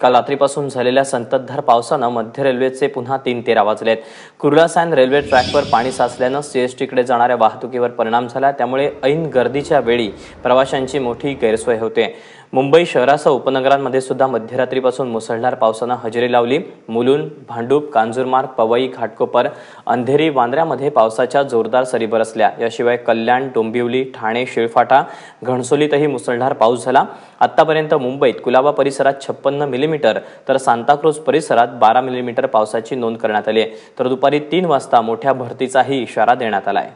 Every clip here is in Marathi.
काल रात्रीपासून झालेल्या संततधार पावसानं मध्य रेल्वेचे पुन्हा तीन तेरा वाजलेत. कुर्लासॅन रेल्वे ट्रॅकवर पाणी साचल्यानं सीएसटीकडे जाणाऱ्या वाहतुकीवर परिणाम झाला. त्यामुळे ऐन गर्दीच्या वेळी प्रवाशांची मोठी गैरसोय होते. मुंबई शहरासह उपनगरांमध्ये सुद्धा मध्यरात्रीपासून मुसळधार पावसानं हजेरी लावली. मुलुंड भांडूप कांजूरमार्ग पवई घाटकोपर अंधेरी वांद्र्यामध्ये पावसाच्या जोरदार सरी बरसल्या याशिवाय कल्याण डोंबिवली ठाणे शिळफाटा घणसोलीतही मुसळधार पाऊस झाला. आतापर्यंत मुंबईत कुलाबा परिसरात छप्पन्न मिलीमीटर तर सांताक्रूज परिसरात बारा मिलीमीटर पावसाची नोंद करण्यात आली आहे. तर दुपारी तीन वाजता मोठ्या भरतीचाही इशारा देण्यात आला आहे.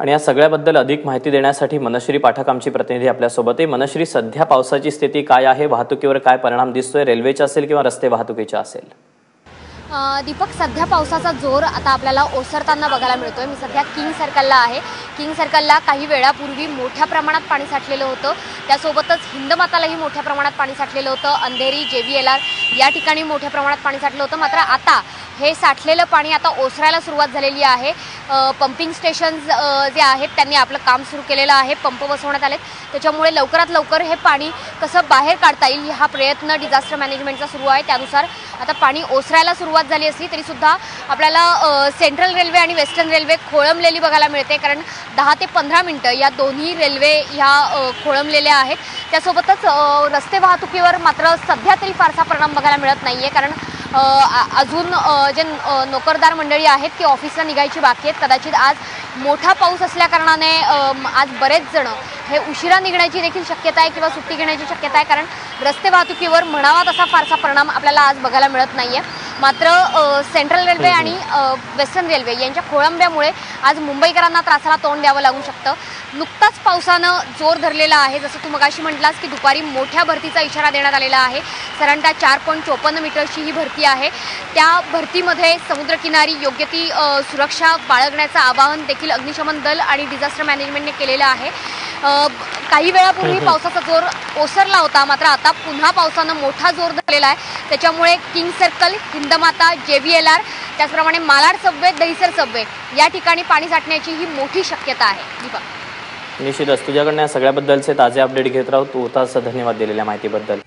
आणि या सगळ्याबद्दल अधिक माहिती देण्यासाठी मनश्री पाठक आमची प्रतिनिधी आपल्यासोबत आहे मनश्री सध्या पावसाची स्थिती काय आहे? वाहतुकीवर काय परिणाम दिसतोय? रेल्वेच्या असेल किंवा रस्ते वाहतुकीच्या असेल? दीपक सध्या पावसाचा जोर आता आपल्याला ओसरताना बघायला मिळतोय. मी सध्या किंग सर्कलला आहे. किंग सर्कलला काही वेळापूर्वी मोठ्या प्रमाणात पाणी साठलेलं होतं. त्यासोबतच हिंदमातालाही मोठ्या प्रमाणात पाणी साठलेलं होतं. अंधेरी जे व्ही एल आर या ठिकाणी मोठ्या प्रमाणात पाणी साठलं होतं. मात्र आता हे साठलेलं पाणी आता ओसरायला सुरुवात झालेली आहे. पंपिंग स्टेशन्स जे आहेत त्यांनी आपलं काम सुरू केलेलं आहे. पंप बसवण्यात आलेत. त्याच्यामुळे लवकरात लवकर हे पाणी कसं बाहेर काढता येईल हा प्रयत्न डिझास्टर मॅनेजमेंटचा सुरू आहे. त्यानुसार आता पाणी ओसरायला सुरुवात झाली असली तरीसुद्धा आपल्याला सेंट्रल रेल्वे आणि वेस्टर्न रेल्वे खोळंबलेली बघायला मिळते. कारण दहा ते पंधरा मिनटं या दोन्ही रेल्वे ह्या खोळंबलेल्या आहेत. त्यासोबतच रस्ते वाहतुकीवर मात्र सध्या तरी फारसा परिणाम बघायला मिळत नाही आहे कारण अजून जे नोकरदार मंडळी आहेत ती ऑफिसला निघायची बाकी आहेत. कदाचित आज मोठा पाऊस असल्याकारणाने आज बरेच जण हे उशिरा निघण्याची देखील शक्यता आहे किंवा सुट्टी घेण्याची शक्यता आहे. कारण रस्ते वाहतुकीवर म्हणावा तसा फारसा परिणाम आपल्याला आज बघायला मिळत नाही आहे मात्र सेंट्रल रेल्वे आणि वेस्टर्न रेल्वे यांच्या खोळंब्यामुळे आज मुंबईकरांना त्रासाला तोंड द्यावं लागू शकतं. नुकताच पावसानं जोर धरलेला आहे. जसं तू मगाशी म्हटलास की दुपारी मोठ्या भरतीचा इशारा देण्यात आलेला आहे. साधारणतः चार पॉईंट चोपन्न मीटरची ही भरती आहे. त्या भरतीमध्ये समुद्रकिनारी योग्य ती सुरक्षा बाळगण्याचं आवाहन देखील अग्निशमन दल आणि डिझास्टर मॅनेजमेंटने केलेलं आहे. काही वेळापूर्वी पावसाचा जोर ओसरला होता मात्र आता पुन्हा पावसानं मोठा जोर धरलेला आहे. त्याच्यामुळे किंग सर्कल हिंदमाता जे व्ही एल आर त्याचप्रमाणे मालाड सबवे दहिसर सबवे या ठिकाणी पाणी साठण्याची ही मोठी शक्यता आहे. दीपक. निश्चितच. तुझ्याकडनं या सगळ्याबद्दलचे ताजे अपडेट घेत राहू. तू होतास धन्यवाद दिलेल्या माहितीबद्दल.